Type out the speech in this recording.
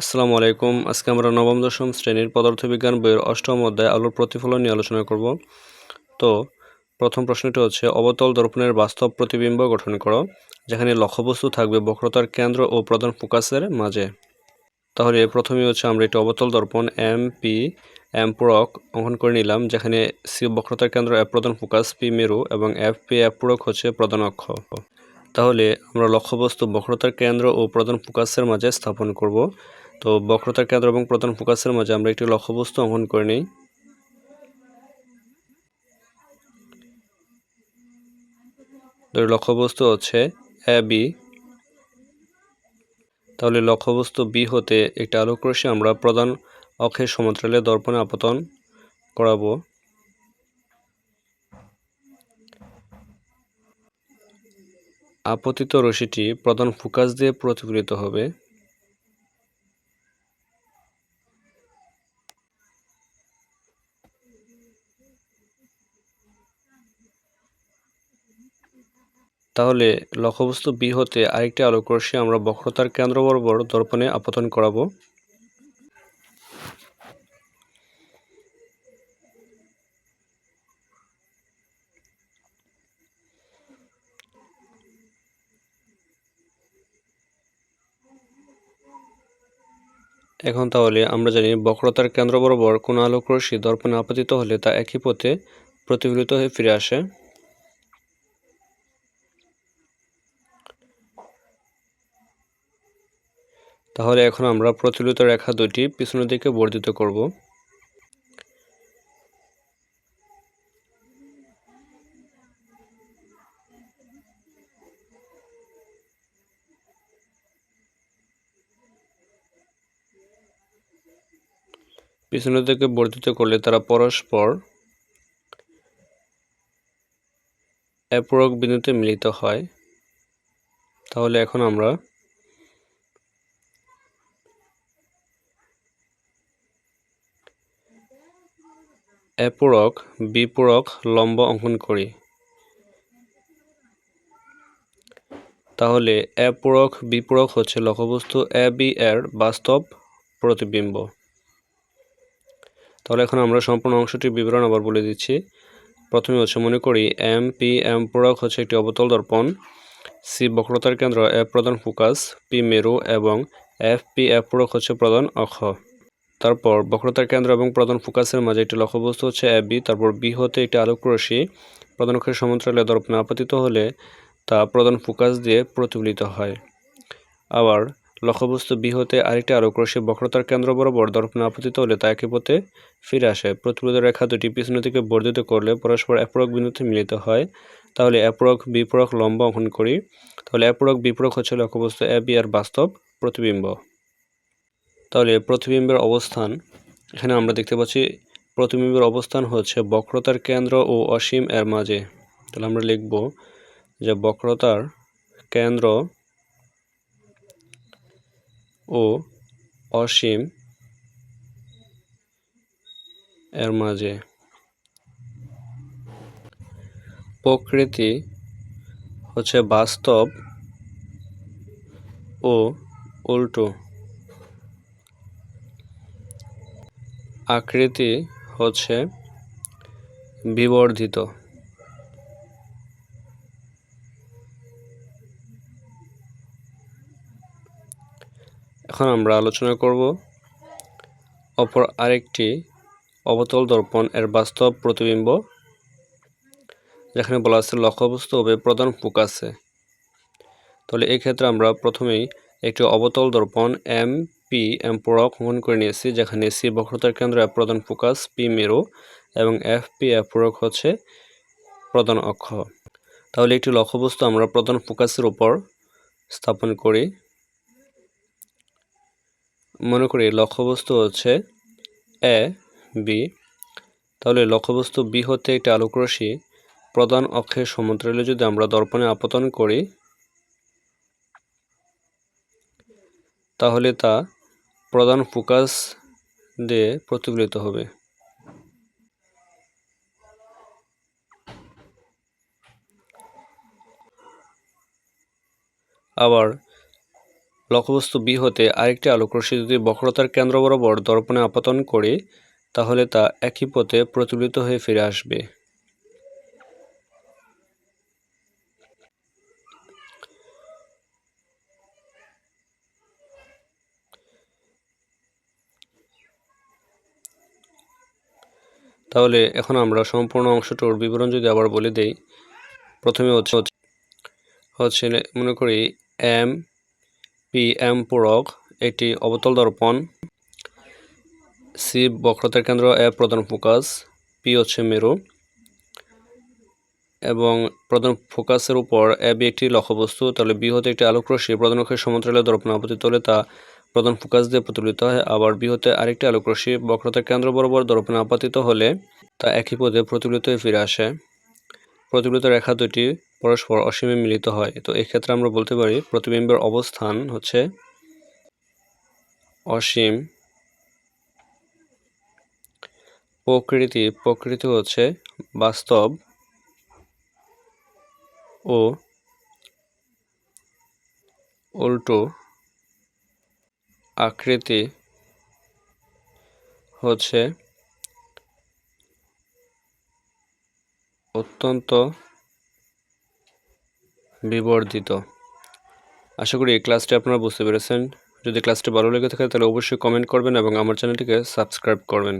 আসসালামু আলাইকুম। আজকে আমরা নবম, দশম শ্রেণির পদার্থবিজ্ঞান বইয়ের অষ্টম অধ্যায় আলোর প্রতিফলন নিয়ে আলোচনা করব। তো, প্রথম প্রশ্নটি হচ্ছে, অবতল দর্পণের বাস্তব প্রতিবিম্ব গঠন করো, যেখানে লক্ষ্যবস্তু থাকবে বক্রতার কেন্দ্র ও প্রধান ফোকাসের মাঝে। তাহলে প্রথমেই হচ্ছে, আমরা একটি অবতল দর্পণ, এম, পি, এম পুরক অঙ্কন করে নিলাম, যেখানে সি বক্রতার কেন্দ্র, এফ প্রধান ফোকাস, পি মেরু এবং এফ, পি, এফ পুরক হচ্ছে প্রধান অক্ষ। তাহলে আমরা লক্ষ্যবস্তু বক্রতার কেন্দ্র ও প্রধান ফোকাসের মাঝে স্থাপন করব। তো বক্রতার কেন্দ্র এবং প্রধান ফোকাসের মাঝে আমরা একটি লক্ষ্যবস্তু অঙ্কন করে নিই। লক্ষ্যবস্তু হচ্ছে এ বি তাহলে লক্ষ্যবস্তু বি হতে একটি আলোক রশ্মি আমরা প্রধান অক্ষের সমান্তরালে দর্পণে আপতন করাবো। আপতিত রশিটি প্রধান ফোকাস দিয়ে প্রতিফলিত হবে। তাহলে লক্ষ্যবস্তু বি হতে আরেকটি আলোকরশ্মি আমরা বক্রতার কেন্দ্র বরাবর দর্পণে আপতন করাবো। এখন তাহলে আমরা জানি বক্রতার কেন্দ্র বরাবর কোনো আলোকরশ্মি দর্পণে আপতিত হলে তা একই পথে প্রতিফলিত হয়ে ফিরে আসে। তাহলে এখন আমরা প্রচলিত রেখা দুটি পিছনের দিকে বর্ধিত করব। পিছনের দিকে বর্ধিত করলে তারা পরস্পর অ্যাপরক বিন্দুতে মিলিত হয়। তাহলে এখন আমরা এপূরক বিপূরক লম্ব অঙ্কন করি তাহলে এপূরক বিপূরক হচ্ছে লক্ষ্যবস্তু এ, বি এর বাস্তব প্রতিবিম্ব তাহলে এখন আমরা সম্পূর্ণ অংশটির বিবরণ আবার বলে দিচ্ছি। প্রথমে হচ্ছে মনে করি এম, পি, এম পূরক হচ্ছে একটি অবতল দর্পণ। সি বক্রতার কেন্দ্র এ প্রধান ফোকাস পি মেরু এবং এফ পি এফ পূরক হচ্ছে প্রধান অক্ষ। তারপর বক্রতার কেন্দ্র এবং প্রধান ফোকাসের মাঝে একটি লক্ষ্যবস্তু হচ্ছে এ বি তারপর বি হতে একটি আলোক রশ্মি। প্রধান অক্ষের সমান্তরালে দর্পণে আপতিত হলে তা প্রধান ফোকাস দিয়ে প্রতিফলিত হয়। আবার লক্ষ্যবস্তু বি হতে আরেকটি আলোক রশ্মি বক্রতার কেন্দ্র বরাবর দর্পণে আপতিত হলে তা একই পথে ফিরে আসে। প্রতিফলিত রেখা দুটি পিছনের দিকে বর্ধিত করলে পরস্পর অ্যাপরক বিন্দুতে মিলিত হয়। তাহলে অ্যাপরক বিপরক লম্ব অঙ্কন করি। তাহলে অ্যাপরক বিপরক হচ্ছে লক্ষ্যবস্তু এ বি আর বাস্তব প্রতিবিম্ব। তাহলে প্রতিবিম্বের অবস্থান, এখানে আমরা দেখতে পাচ্ছি প্রতিবিম্বের অবস্থান হচ্ছে বক্রতার কেন্দ্র ও অসীম এর মাঝে। তাহলে আমরা লিখব যে বক্রতার কেন্দ্র ও অসীম এর মাঝে। প্রকৃতি হচ্ছে বাস্তব ও উল্টো। আকৃতি হচ্ছে বিবর্ধিত। এখন আমরা আলোচনা করব অপর আরেকটি অবতল দর্পণ এর বাস্তব প্রতিবিম্ব, যেখানে বলা আছে লক্ষ্যবস্তু হবে প্রধান ফোকাসে তাহলে এই ক্ষেত্রে আমরা প্রথমেই একটি অবতল দর্পণ এম পি এম পূরক অঙ্কন করে নিয়েছি, যেখানে সি বক্রতার কেন্দ্র প্রধান ফোকাস পি মেরু এবং এফ পি এফ পূরক হচ্ছে প্রধান অক্ষ। তাহলে একটি লক্ষ্যবস্তু আমরা প্রধান ফোকাসের উপর স্থাপন করি। মনে করি লক্ষ্যবস্তু হচ্ছে এ বি তাহলে লক্ষ্যবস্তু বি হতে একটি আলোকরশ্মি প্রধান অক্ষের সমান্তরালে যদি আমরা দর্পণে আপতন করি, তাহলে তা প্রধান ফোকাস দিয়ে প্রতিফলিত হবে। আবার লক্ষ্যবস্তু বি হতে আরেকটি আলোকরশ্মি যদি বক্রতার কেন্দ্র বরাবর দর্পণে আপতন করে, তাহলে তা একই পথে প্রতিফলিত হয়ে ফিরে আসবে। তাহলে এখন আমরা সম্পূর্ণ অংশটার বিবরণ যদি আবার বলে দেই, প্রথমে হচ্ছে হচ্ছে মনে করি এম পি এম পূরক এটি অবতল দর্পণ, সি বক্রতার কেন্দ্র এ প্রধান ফোকাস, পি হচ্ছে মেরু, এবং প্রধান ফোকাসের উপর এ বি একটি লক্ষ্যবস্তু, তাহলে বি হতে একটি আলোকরশ্মি প্রধান অক্ষের সমান্তরালে দর্পণ আপতিত হলে তা প্রধান ফোকাস দিয়ে প্রতিফলিত হয় আবার বি আরেকটি আলোকরশ্মি বক্রতার কেন্দ্র বরাবর দর্পণে আপাতিত হলে তা একই পদে প্রতিফলিত হয়ে ফিরে আসে। প্রতিফলিত রেখা দুটি পরস্পর অসীমে মিলিত হয়। তো এক্ষেত্রে আমরা বলতে পারি প্রতিবিম্বের অবস্থান হচ্ছে অসীম প্রকৃতি। প্রকৃতি হচ্ছে বাস্তব ও উল্টো আকৃতি হচ্ছে অত্যন্ত বিবর্ধিত। আশা করি এই ক্লাসটি আপনারা বুঝতে পেরেছেন। যদি ক্লাসটি ভালো লেগে থাকে তাহলে অবশ্যই কমেন্ট করবেন এবং আমার চ্যানেলটিকে সাবস্ক্রাইব করবেন।